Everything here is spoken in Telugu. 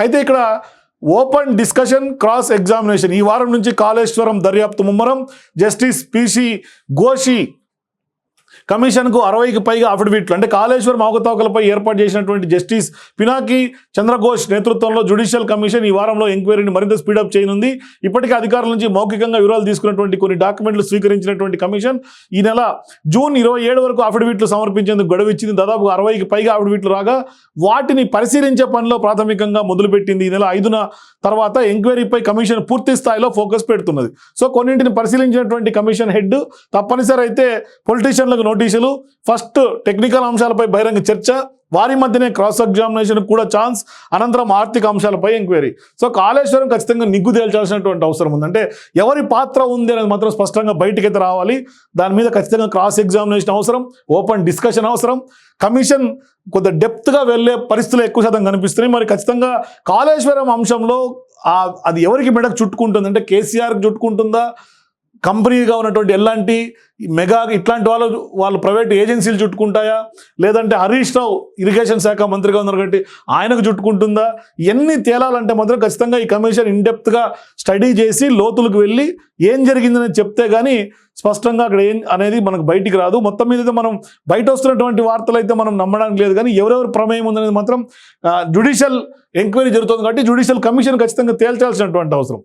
అయితే ఇక్కడ ఓపెన్ డిస్కషన్ క్రాస్ ఎగ్జామినేషన్. ఈ వారం నుంచి కాళేశ్వరం దర్యాప్తు ముమ్మరం. జస్టిస్ పిసి ఘోషి కమిషన్కు అరవైకి పైగా అఫిడవిట్లు అంటే కాళేశ్వరం అవకతవకలపై ఏర్పాటు చేసినటువంటి జస్టిస్ పినాకి చంద్రఘోష్ నేతృత్వంలో జ్యుడిషియల్ కమిషన్ ఈ వారంలో ఎంక్వైరీని మరింత స్పీడప్ చేయనుంది. ఇప్పటికే అధికారుల నుంచి మౌఖికంగా వివరాలు తీసుకున్నటువంటి కొన్ని డాక్యుమెంట్లు స్వీకరించినటువంటి కమిషన్ ఈ నెల జూన్ ఇరవై ఏడు వరకు అఫిడవిట్లు సమర్పించేందుకు గడువు ఇచ్చింది. దాదాపు అరవైకి పైగా అఫిడవిట్లు రాగా వాటిని పరిశీలించే పనిలో ప్రాథమికంగా మొదలుపెట్టింది. ఈ నెల ఐదున తర్వాత ఎంక్వైరీపై కమిషన్ పూర్తి స్థాయిలో ఫోకస్ పెడుతున్నది. సో కొన్నింటిని పరిశీలించినటువంటి కమిషన్ హెడ్ తప్పనిసరి అయితే పొలిటీషియన్లకు నోటీసులు ఫస్ట్ టెక్నికల్ అంశాలపై బహిరంగ చర్చ వారి మధ్యనే క్రాస్ ఎగ్జామినేషన్ కూడా ఛాన్స్ అనంతరం ఆర్థిక అంశాలపై ఎంక్వైరీ సో కాళేశ్వరం ఖచ్చితంగా నిగ్గు తేల్చాల్సినటువంటి అవసరం ఉందంటే ఎవరి పాత్ర ఉంది అనేది మాత్రం స్పష్టంగా బయటికైతే రావాలి. దాని మీద ఖచ్చితంగా క్రాస్ ఎగ్జామినేషన్ అవసరం ఓపెన్ డిస్కషన్ అవసరం. కమిషన్ కొంత డెప్త్గా వెళ్ళే పరిస్థితులు ఎక్కువ శాతం కనిపిస్తున్నాయి. మరి ఖచ్చితంగా కాళేశ్వరం అంశంలో అది ఎవరికి మెడకు చుట్టుకుంటుంది? అంటే కేసీఆర్కి చుట్టుకుంటుందా? కంపెనీగా ఉన్నటువంటి ఎలాంటి మెగా ఇట్లాంటి వాళ్ళు వాళ్ళు ప్రైవేట్ ఏజెన్సీలు చుట్టుకుంటాయా? లేదంటే హరీష్ రావు ఇరిగేషన్ శాఖ మంత్రిగా ఉన్నారు కాబట్టి ఆయనకు చుట్టుకుంటుందా? ఇవన్నీ తేలాలంటే మాత్రం ఖచ్చితంగా ఈ కమిషన్ ఇన్డెప్త్గా స్టడీ చేసి లోతులకు వెళ్ళి ఏం జరిగిందని చెప్తే కానీ స్పష్టంగా అక్కడ ఏం అనేది మనకు బయటికి రాదు. మొత్తం మీద అయితే మనం బయట వస్తున్నటువంటి వార్తలు అయితే మనం నమ్మడానికి లేదు. కానీ ఎవరెవరు ప్రమేయం ఉందనేది మాత్రం జుడిషియల్ ఎంక్వైరీ జరుగుతుంది కాబట్టి జుడిషియల్ కమిషన్ ఖచ్చితంగా తేల్చాల్సినటువంటి అవసరం.